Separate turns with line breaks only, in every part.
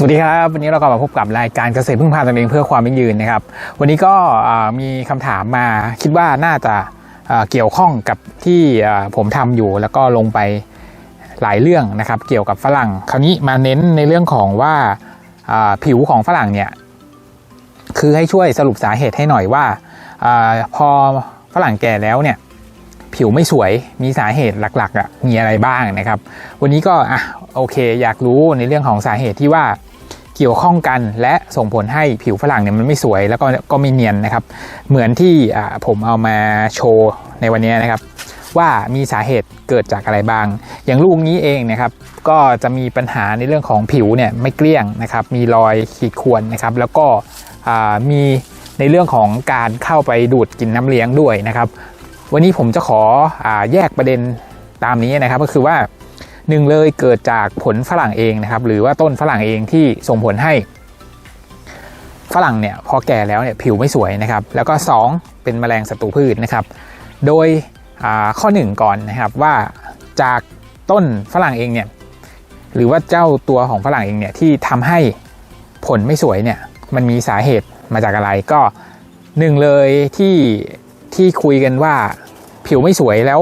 สวัสดีครับ วันนี้เราก็มาพบกับรายการเกษตรพึ่งพาตนเองเพื่อความยั่งยืนนะครับ วันนี้ก็มีคำถามมาคิดว่าน่าจะเกี่ยวข้องกับที่ผมทำอยู่แล้วก็ลงไปหลายเรื่องนะครับ เกี่ยวกับฝรั่ง คราวนี้มาเน้นในเรื่องของว่าผิวของฝรั่งเนี่ยคือให้ช่วยสรุปสาเหตุให้หน่อยว่าอาพอฝรั่งแก่แล้วเนี่ยผิวไม่สวยมีสาเหตุหลักๆอะมีอะไรบ้างนะครับ วันนี้ก็อะโอเค อยากรู้ในเรื่องของสาเหตุที่ว่า เกี่ยวข้องกัน และส่งผลให้ผิวฝรั่งเนี่ยมันไม่สวยแล้วก็ก็ไม่เนียนนะครับ เหมือนที่ผมเอามาโชว์ในวันนี้นะครับ ว่ามีสาเหตุเกิดจากอะไรบ้าง อย่างลูกนี้เองนะครับ ก็จะมีปัญหาในเรื่องของผิวเนี่ยไม่เกลี้ยงนะครับ มีรอยขีดข่วนนะครับ แล้วก็มีในเรื่องของการเข้าไปดูดกินน้ำเลี้ยงด้วยนะครับ วันนี้ผมจะขออแยกประเด็นตามนี้นะครับก็คือว่า หนึ่งเลยเกิดจากผลฝรั่งเองนะครับ หรือว่าต้นฝรั่งเองที่ส่งผลให้ฝรั่งเนี่ยพอแก่แล้วเนี่ยผิวไม่สวยนะครับ แล้วก็ 2 เป็นแมลงศัตรูพืชนะครับ โดยอ่าข้อ 1 ก่อนนะครับว่าจากต้นฝรั่งเองเนี่ยหรือว่าเจ้าตัวของฝรั่งเองเนี่ยที่ทำให้ผลไม่สวยเนี่ยมันมีสาเหตุมาจากอะไรก็หนึ่งเลยที่ที่คุยกันว่าผิวไม่สวยแล้ว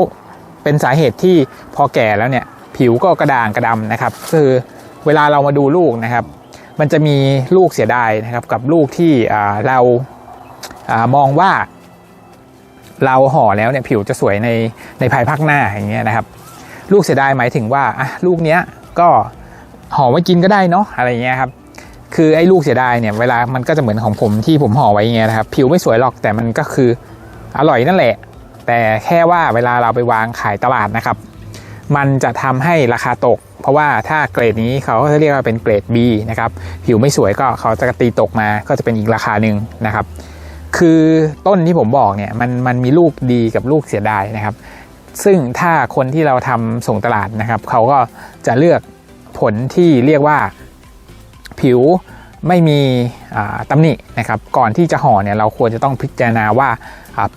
เป็นสาเหตุที่พอแก่แล้วเนี่ย ผิวก็กระด่างกระดำนะครับคือเวลาเรามาดูลูกนะครับ มันจะมีลูกเสียดายนะครับกับลูกที่เราอมองว่า เราห่อแล้วเนี่ยผิวจะสวยในในภายภาคหน้าอย่างเงี้ยนะครับ ลูกเสียดายหมายถึงว่าอะลูกเนี้ยก็ห่อไว้กินก็ได้เนาะอะไรเงี้ยครับคือไอ้ลูกเสียดายเนี่ยเวลามันก็จะเหมือนของผมที่ผมห่อไว้เงี้ยนะครับผิวไม่สวยหรอกแต่มันก็คืออร่อยนั่นแหละ แต่แค่ว่าเวลาเราไปวางขายตลาดนะครับ มันจะทำให้ราคาตก เพราะว่าถ้าเกรดนี้เขาก็จะเรียกว่าเป็นเกรด B นะครับผิวไม่สวยก็เขาจะตีตกมาก็จะเป็นอีกราคาหนึ่งนะครับ คือต้นที่ผมบอกเนี่ยมันมันมีลูกดีกับลูกเสียดายนะครับ ซึ่งถ้าคนที่เราทำส่งตลาดนะครับ เขาก็จะเลือกผลที่เรียกว่าผิวไม่มีอ่าตำหนินะครับ ก่อนที่จะห่อเนี่ยเราควรจะต้องพิจารณาว่า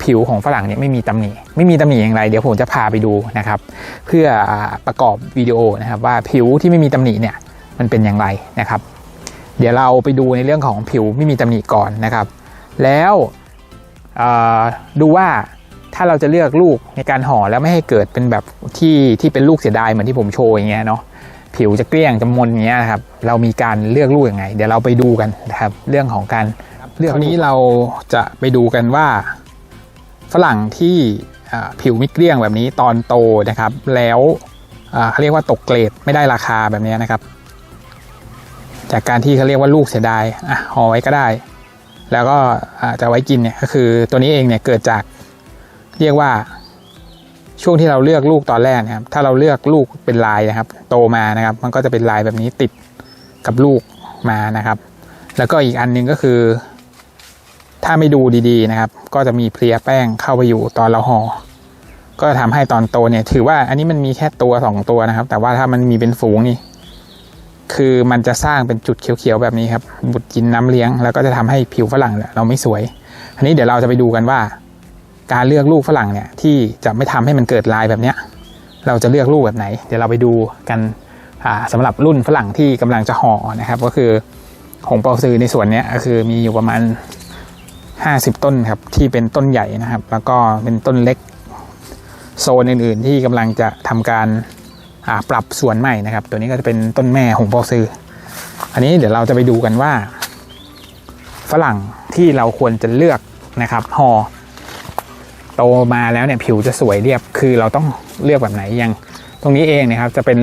ผิวของฝรั่งเนี่ยไม่มีตำหนิไม่มีตำหนิอย่างไร เดี๋ยวผมจะพาไปดูนะครับ เพื่ออประกอบวิดีโอนะครับว่าผิวที่ไม่มีตำหนิเนี่ยมันเป็นอย่างไรนะครับ เดี๋ยวเราไปดูในเรื่องของผิวไม่มีตำหนิก่อนนะครับ แล้วดูว่าถ้าเราจะเลือกลูกในการห่อแล้วไม่ให้เกิดเป็นแบบที่ที่เป็นลูกเสียดายเหมือนที่ผมโชว์อย่างเงี้ยเนาะผิวจะเกลี้ยงจะมนอย่างเงี้ยนะครับ เรามีการเลือกลูกยังไง เดี๋ยวเราไปดูกันนะครับ เรื่องของการเลือกนี้เราจะไปดูกันว่า ฝรั่งที่ผิวไม่เกลี้ยงแบบนี้ตอนโตนะครับ แล้วเขาเรียกว่าตกเกรดไม่ได้ราคาแบบนี้นะครับ จากการที่เขาเรียกว่าลูกเสียดายอะห่อไว้ก็ได้ แล้วก็จะไว้กินเนี่ยก็คือตัวนี้เองเนี่ยเกิดจากเรียกว่าช่วงที่เราเลือกลูกตอนแรกนะครับ ถ้าเราเลือกลูกเป็นลายนะครับ โตมานะครับ มันก็จะเป็นลายแบบนี้ติดกับลูกมานะครับ แล้วก็อีกอันหนึงก็คือ ถ้าไม่ดูดีๆนะครับ ก็จะมีเพลียแป้งเข้าไปอยู่ตอนเราห่อก็ทำให้ตอนโตเนี่ย ถือว่าอันนี้มันมีแค่ตัวสองตัวนะครับ แต่ว่าถ้ามันมีเป็นฝูงนี่ คือมันจะสร้างเป็นจุดเขียวๆแบบนี้ครับบุดกินน้ำเลี้ยง แล้วก็จะทำให้ผิวฝรั่งเราไม่สวย อันนี้เดี๋ยวเราจะไปดูกันว่า การเลือกลูกฝรั่งเนี่ย ที่จะไม่ทำให้มันเกิดลายแบบเนี้ย เราจะเลือกลูกแบบไหน เดี๋ยวเราไปดูกันอ่าสำหรับรุ่นฝรั่งที่กำลังจะห่อนะครับ ก็คือหงเปาซือในส่วนนี้ก็คือมีอยู่ประมาณ 50 ต้นครับที่เป็นต้นใหญ่นะครับ แล้วก็เป็นต้นเล็กโซนอื่นๆ ที่กำลังจะทำการปรับส่วนใหม่นะครับ ตัวนี้ก็จะเป็นต้นแม่หงเปซือ อันนี้เดี๋ยวเราจะไปดูกันว่า ฝรั่งที่เราควรจะเลือกนะครับห่อโตมาแล้วเนี่ยผิวจะสวยเรียบคือเราต้องเลือกแบบไหนอย่างตรงนี้เองนะครับจะเป็น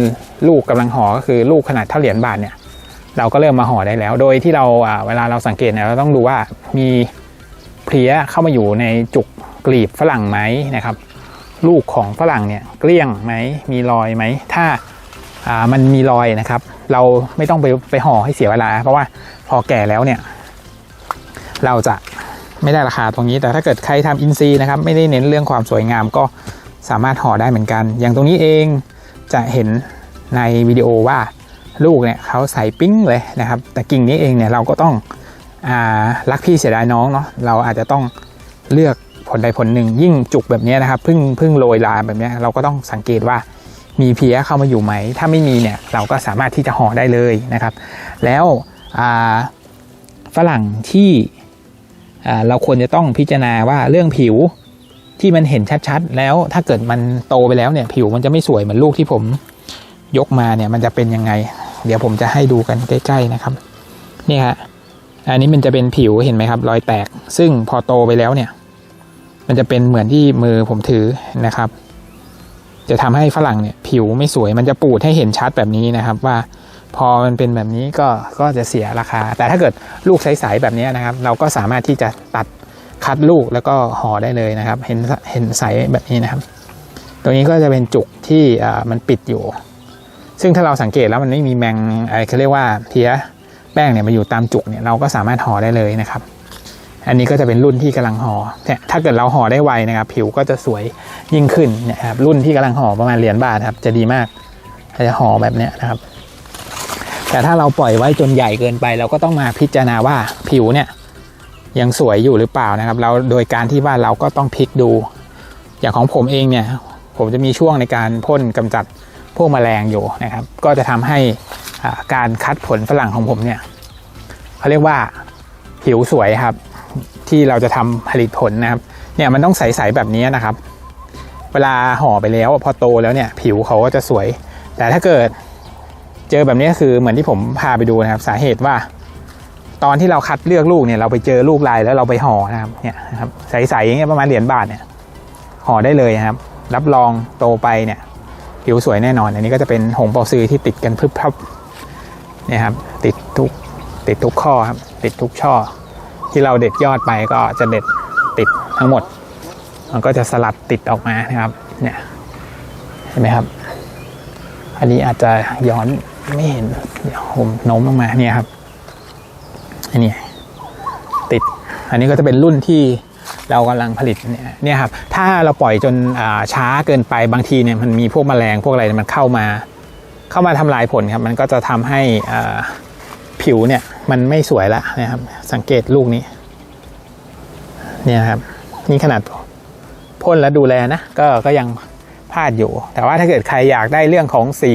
ลูกกำลังห่อก็คือลูกขนาดเท่าเหรียญบาทเนี่ยเราก็เริ่มมาห่อได้แล้ว โดยที่เราอ่าเวลาเราสังเกตเนี่ยเราต้องดูว่ามี เพลี้ยเข้ามาอยู่ในจุกกลีบฝรั่งไหมนะครับ ลูกของฝรั่งเนี่ยเกลี้ยงไหมมีรอยไหม ถ้าามันมีรอยนะครับ เราไม่ต้องไปไปห่อให้เสียเวลา เพราะว่าพอแก่แล้วเนี่ย เราจะไม่ได้ราคาตรงนี้แต่ถ้าเกิดใครทำอินซีนะครับ ไม่ได้เน้นเรื่องความสวยงามก็สามารถห่อได้เหมือนกัน อย่างตรงนี้เองจะเห็นในวิดีโอว่าลูกเนี่ยเขาใส่ปิ้งเลยนะครับ แต่กิ่งนี้เองเนี่ยเราก็ต้อง รักพี่เสียดายน้องเนาะเราอาจจะต้องเลือกผลใดผลหนึ่งยิ่งจุกแบบนี้นะครับพิ่งพิ่งโรยลาแบบนี้เราก็ต้องสังเกตว่ามีเพี้ยเข้ามาอยู่ไหม ถ้าไม่มีเนี่ยเราก็สามารถที่จะห่อได้เลยนะครับ แล้วฝรั่งที่เราควรจะต้องพิจารณาว่าเรื่องผิวที่มันเห็นชัดๆ แล้วถ้าเกิดมันโตไปแล้วเนี่ยผิวมันจะไม่สวยเหมือนลูกที่ผมยกมาเนี่ยมันจะเป็นยังไง เดี๋ยวผมจะให้ดูกันใกล้ ๆนะครับ นี่ฮะ อันนี้มันจะเป็นผิวเห็นไหมครับ รอยแตก ซึ่งพอโตไปแล้วเนี่ย มันจะเป็นเหมือนที่มือผมถือนะครับ จะทำให้ฝรั่งเนี่ย ผิวไม่สวยมันจะปูดให้เห็นชัดแบบนี้นะครับว่าพอมันเป็นแบบนี้ก็ก็จะเสียราคา แต่ถ้าเกิดลูกใสๆแบบนี้นะครับ เราก็สามารถที่จะตัดคัดลูกแล้วก็ห่อได้เลยนะครับ เห็นเห็นใสแบบนี้นะครับ ตรงนี้ก็จะเป็นจุกที่มันปิดอยู่ ซึ่งถ้าเราสังเกตแล้วมันไม่มีแมงอะไรเขาเรียกว่าเพี้ย แป้งเนี่ยมาอยู่ตามจุกเนี่ยเราก็สามารถห่อได้เลยนะครับ อันนี้ก็จะเป็นรุ่นที่กำลังห่อเนี่ยถ้าเกิดเราห่อได้ไวนะครับ ผิวก็จะสวยยิ่งขึ้นนะครับรุ่นที่กำลังห่อประมาณเหรียญบาทครับจะดีมากถ้าจะห่อแบบเนี้ยนะครับ แต่ถ้าเราปล่อยไว้จนใหญ่เกินไป เราก็ต้องมาพิจารณาว่าผิวเนี่ยยังสวยอยู่หรือเปล่านะครับเราโดยการที่ว่าเราก็ต้องพลิกดู อย่างของผมเองเนี่ยผมจะมีช่วงในการพ่นกำจัดพวกแมลงอยู่นะครับ ก็จะทำให้ การคัดผลฝรั่งของผมเนี่ยเขาเรียกว่าผิวสวยครับ ที่เราจะทำผลิตผลนะครับ เนี่ยมันต้องใสๆแบบนี้นะครับ เวลาห่อไปแล้วพอโตแล้วเนี่ย ผิวเขาก็จะสวย แต่ถ้าเกิดเจอแบบนี้คือเหมือนที่ผมพาไปดูนะครับ สาเหตุว่า ตอนที่เราคัดเลือกลูกเนี่ยเราไปเจอลูกลายแล้วเราไปห่อนะครับเนี่ยนะครับใสๆอย่างเงี้ยประมาณเหรียญบาทเนี่ยห่อได้เลยนะครับ รับรองโตไปเนี่ยผิวสวยแน่นอน อันนี้ก็จะเป็นหงเปาซื้อที่ติดกันพรึบพรับ เนี่ยครับติดทุกติดทุกข้อครับติดทุกช่อ ที่เราเด็ดยอดไปก็จะเด็ดติดทั้งหมด มันก็จะสลัดติดออกมานะครับเนี่ยเห็นไหมครับ อันนี้อาจจะย้อนไม่เห็นเดี๋ยวผมโน้มลงมาเนี่ยครับอันนี้ติดอันนี้ก็จะเป็นรุ่นที่เรากำลังผลิตเนี่ยเนี่ยครับถ้าเราปล่อยจนช้าเกินไปบางทีเนี่ยมันมีพวกแมลงพวกอะไรมันเข้ามา เข้ามาทำลายผลครับ มันก็จะทำให้ผิวเนี่ยมันไม่สวยละนะครับ สังเกตลูกนี้ เนี่ยครับ นี่ขนาดพ่นแล้วดูแลนะ ก็ก็ยังพลาดอยู่ แต่ว่าถ้าเกิดใครอยากได้เรื่องของสี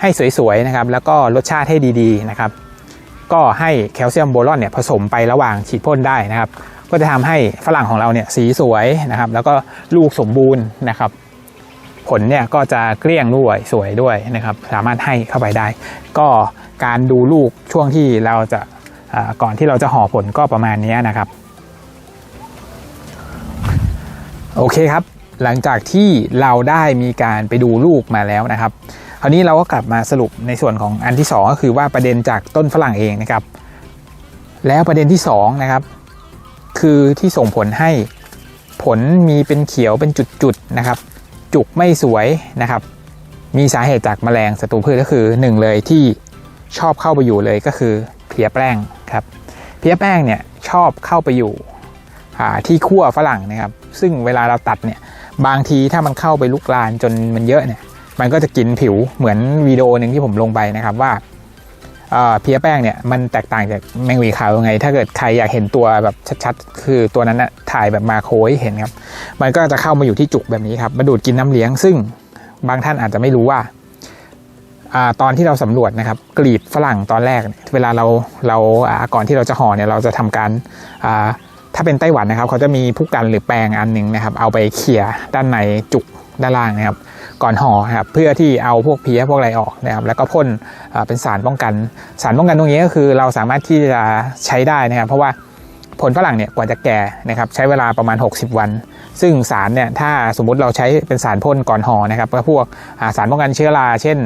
ให้สวยๆนะครับ แล้วก็รสชาติให้ดีๆนะครับ ก็ให้แคลเซียมโบรอนเนี่ยผสมไประหว่างฉีดพ่นได้นะครับ ก็จะทำให้ฝรั่งของเราเนี่ยสีสวยนะครับ แล้วก็ลูกสมบูรณ์นะครับ ผลเนี่ยก็จะเกลี้ยงด้วยสวยด้วยนะครับ สามารถให้เข้าไปได้ ก็การดูลูกช่วงที่เราจะก่อนที่เราจะห่อผลก็ประมาณนี้นะครับ โอเคครับ หลังจากที่เราได้มีการไปดูลูกมาแล้วนะครับคราวนี้เราก็กลับมาสรุปในส่วนของอันที่ 2 ก็คือว่าประเด็นจากต้นฝรั่งเองนะครับ แล้วประเด็นที่2นะครับคือที่ส่งผลให้ผลมีเป็นเขียวเป็นจุดๆนะครับ จุกไม่สวยนะครับ มีสาเหตุจากแมลงศัตรูพืชก็คือหนึ่งเลยที่ชอบเข้าไปอยู่เลยก็คือเพลียแป้งครับเพลียแป้งเนี่ยชอบเข้าไปอยู่ที่ขั้วฝรั่งนะครับ ซึ่งเวลาเราตัดเนี่ยบางทีถ้ามันเข้าไปลุกลานจนมันเยอะเนี่ยมันก็จะกินผิวเหมือนวิดีโอหนึ่งที่ผมลงไปนะครับว่า เพลียแป้งเนี่ยมันแตกต่างจากแมงวีขาวยังไง ถ้าเกิดใครอยากเห็นตัวแบบชัดๆ คือตัวนั้นนะถ่ายแบบมาโครให้เห็นครับ มันก็จะเข้ามาอยู่ที่จุกแบบนี้ครับมาดูดกินน้ำเลี้ยง ซึ่งบางท่านอาจจะไม่รู้ว่าอตอนที่เราสำรวจนะครับกลีบฝรั่งตอนแรก เวลาเราเราก่อนที่เราจะห่อเนี่ยเราจะทำการถ้าเป็นไต้หวันนะครับ เขาจะมีผู้กันหรือแปรงอันหนึ่งนะครับ เอาไปเขี่ยด้านในจุก ด้านล่างนะครับ ก่อนห่อครับเพื่อที่เอาพวกเพี้ยพวกอะไรออกนะครับ แล้วก็พ่นเป็นสารป้องกัน สารป้องกันตรงนี้ก็คือเราสามารถที่จะใช้ได้นะครับ เพราะว่าผลฝรั่งเนี่ยกว่าจะแก่นะครับใช้เวลาประมาณ 60 วัน ซึ่งสารเนี่ยถ้าสมมุติเราใช้เป็นสารพ่นก่อนห่อนะครับก็พวกสารป้องกันเชื้อราเช่น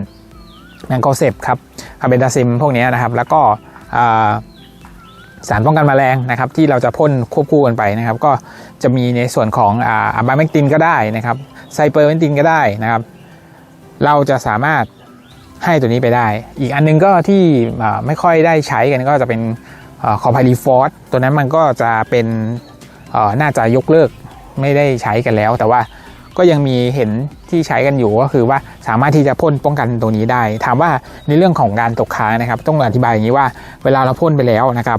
แมงโกเซปครับคาเบนดาซิมพวกนี้นะครับ แล้วก็สารป้องกันแมลงนะครับที่เราจะพ่นควบคู่กันไปนะครับ ก็จะมีในส่วนของอ่าบาเมกตินก็ได้นะครับ ไซเปอร์เวนตินก็ได้นะครับ เราจะสามารถให้ตัวนี้ไปได้ อีกอันนึงก็ที่ไม่ค่อยได้ใช้กันก็จะเป็นคอพารีฟอสตัวนั้นมันก็จะเป็นน่าจะยกเลิกไม่ได้ใช้กันแล้ว แต่ว่าก็ยังมีเห็นที่ใช้กันอยู่ก็คือว่าสามารถที่จะพ่นป้องกันตรงนี้ได้ ถามว่าในเรื่องของการตกค้างนะครับ ต้องอธิบายอย่างนี้ว่าเวลาเราพ่นไปแล้วนะครับ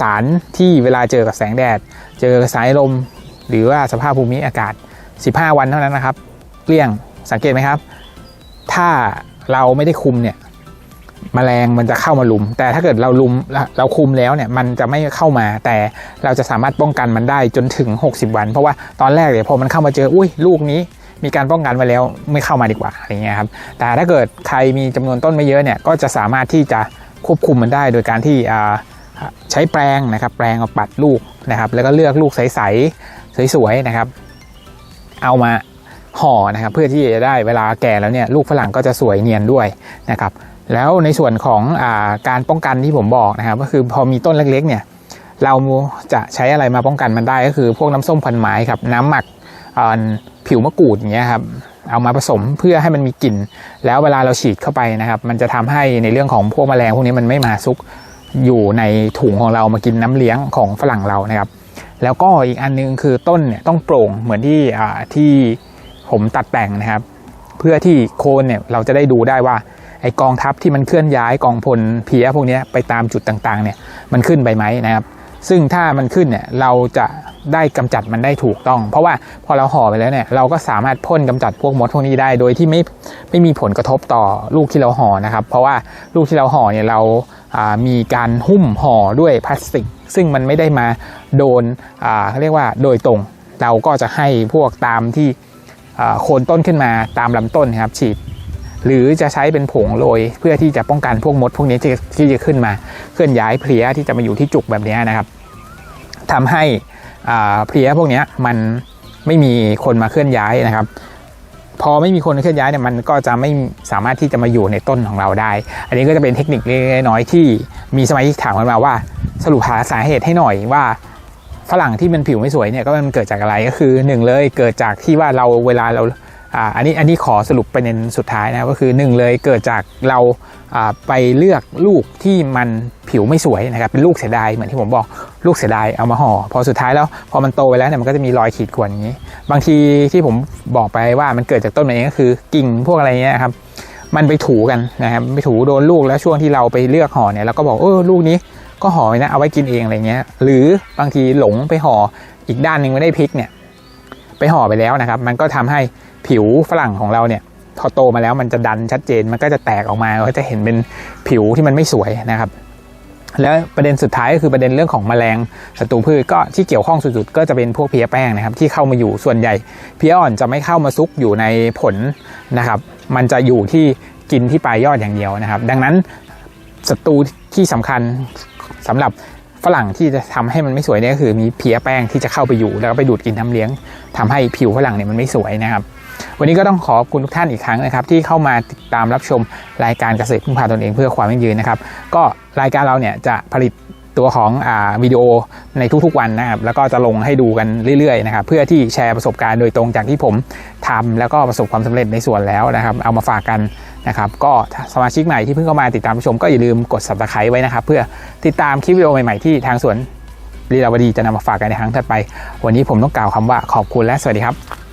สารที่เวลาเจอกับแสงแดด เจอสายลม หรือว่าสภาพภูมิอากาศ 15 วันเท่านั้นนะครับเกลี้ยงสังเกตไหมครับ ถ้าเราไม่ได้คุมเนี่ยแมลงมันจะเข้ามาลุม แต่ถ้าเกิดเราลุมเราคุมแล้วเนี่ยมันจะไม่เข้ามา แต่เราจะสามารถป้องกันมันได้จนถึง 60 วัน เพราะว่าตอนแรกเนี่ยพอมันเข้ามาเจออุ้ยลูกนี้ มีการป้องกันไว้แล้วไม่เข้ามาดีกว่าอะไรเงี้ยครับแต่ถ้าเกิดใครมีจำนวนต้นไม่เยอะเนี่ยก็จะสามารถที่จะควบคุมมันได้โดยการที่ใช้แปรงนะครับแปรงเอาปัดลูกนะครับแล้วก็เลือกลูกใสๆสวยๆนะครับ เอามาห่อนะครับ เพื่อที่จะได้เวลาแก่แล้วเนี่ยลูกฝรั่งก็จะสวยเนียนด้วยนะครับ แล้วในส่วนของอาการป้องกันที่ผมบอกนะครับ ก็คือพอมีต้นเล็กๆเนี่ยเราจะใช้อะไรมาป้องกันมันได้ก็คือพวกน้ำส้มพันไม้ครับน้ำหมักผิวมะกรูดอย่างเงี้ยครับเอามาผสมเพื่อให้มันมีกลิ่น แล้วเวลาเราฉีดเข้าไปนะครับ มันจะทำให้ในเรื่องของพวกแมลงพวกนี้มันไม่มาซุกอยู่ในถุงของเรามากินน้ำเลี้ยงของฝรั่งเรานะครับ แล้วก็อีกอันนึงคือต้นเนี่ยต้องโปร่งเหมือนที่ที่ผมตัดแต่งนะครับ เพื่อที่โคนเนี่ยเราจะได้ดูได้ว่าไอกองทัพที่มันเคลื่อนย้ายกองพลเพียพวกนี้ไปตามจุดต่างๆเนี่ยมันขึ้นไปไหมนะครับ ซึ่งถ้ามันขึ้นเนี่ยเราจะได้กำจัดมันได้ถูกต้อง เพราะว่าพอเราห่อไปแล้วเนี่ยเราก็สามารถพ่นกำจัดพวกมดพวกนี้ได้ โดยที่ไม่ไม่มีผลกระทบต่อลูกที่เราห่อนะครับ เพราะว่าลูกที่เราห่อเนี่ยเรา มีการหุ้มห่อด้วยพลาสติก ซึ่งมันไม่ได้มาโดนเขาเรียกว่าโดยตรง เราก็จะให้พวกตามที่โคนต้นขึ้นมาตามลำต้นครับฉีดหรือจะใช้เป็นผงโรยเพื่อที่จะป้องกันพวกมด พวกนี้ที่จะขึ้นมาเคลื่อนย้ายเพลี้ยที่จะมาอยู่ที่จุกแบบนี้นะครับทำให้เพลี้ยพวกนี้มันไม่มีคนมาเคลื่อนย้ายนะครับ พอไม่มีคนเคลื่อนย้ายเนี่ยมันก็จะไม่สามารถที่จะมาอยู่ในต้นของเราได้ อันนี้ก็จะเป็นเทคนิคเล็กน้อยที่มีสมาชิกถามกันมาว่า สรุปหาสาเหตุให้หน่อยว่าฝรั่งที่มันผิวไม่สวยเนี่ยก็มันเกิดจากอะไรก็คือหนึ่งเลยเกิดจากที่ว่าเราเวลาเรา อันนี้อันนี้ขอสรุปประเด็นสุดท้ายนะก็คือหนึ่งเลยเกิดจากเราไปเลือกลูกที่มันผิวไม่สวยนะครับเป็นลูกเสียดายเหมือนที่ผมบอกลูกเสียดายเอามาห่อพอสุดท้ายแล้วพอมันโตไปแล้วเนี่ยมันก็จะมีรอยขีดข่วนอย่างนี้ บางทีที่ผมบอกไปว่ามันเกิดจากต้นมันเองก็คือกิ่งพวกอะไรเงี้ยครับมันไปถูกันนะครับไปถูโดนลูกแล้วช่วงที่เราไปเลือกห่อเนี่ยเราก็บอกเออลูกนี้ก็ห่อนะเอาไว้กินเองอะไรเงี้ย หรือบางทีหลงไปห่ออีกด้านหนึ่งไม่ได้พริกเนี่ยไปห่อไปแล้วนะครับ มันก็ทำให้ ผิวฝรั่งของเราเนี่ยพอโตมาแล้วมันจะดันชัดเจนมันก็จะแตกออกมาก็จะเห็นเป็นผิวที่มันไม่สวยนะครับ แล้วประเด็นสุดท้ายก็คือประเด็นเรื่องของแมลงศัตรูพืชก็ที่เกี่ยวข้องสุดๆ ก็จะเป็นพวกเพลี้ยแป้งนะครับที่เข้ามาอยู่ส่วนใหญ่เพลี้ยอ่อนจะไม่เข้ามาซุกอยู่ในผลนะครับ มันจะอยู่ที่กินที่ปลายยอดอย่างเดียวนะครับ ดังนั้นศัตรูที่สำคัญสำหรับฝรั่งที่จะทำให้มันไม่สวยเนี่ยก็คือมีเพลี้ยแป้งที่จะเข้าไปอยู่แล้วก็ไปดูดกินน้ำเลี้ยงทำให้ผิวฝรั่งเนี่ยมันไม่สวยนะครับ วันนี้ก็ต้องขอบคุณทุกท่านอีกครั้งนะครับ ที่เข้ามาติดตามรับชมรายการเกษตรพึ่งพาตนเองเพื่อความยั่งยืนนะครับ ก็รายการเราเนี่ยจะผลิตตัวของอวิดีโอในทุกๆวันนะครับ แล้วก็จะลงให้ดูกันเรื่อยๆนะครับเพื่อที่แชร์ประสบการณ์โดยตรงจากที่ผมทำแล้วก็ประสบความสำเร็จในส่วนแล้วนะครับ เอามาฝากกันนะครับ ก็สมาชิกใหม่ที่เพิ่งเข้ามาติดตามชมก็อย่าลืมกด subscribe ไว้นะครับ เพื่อติดตามคลิปวิดีโอใหม่ๆที่ทางสวนลีลาวดีจะนำมาฝากกันในครั้งถัดไป วันนี้ผมต้องกล่าวคำว่าขอบคุณและสวัสดีครับ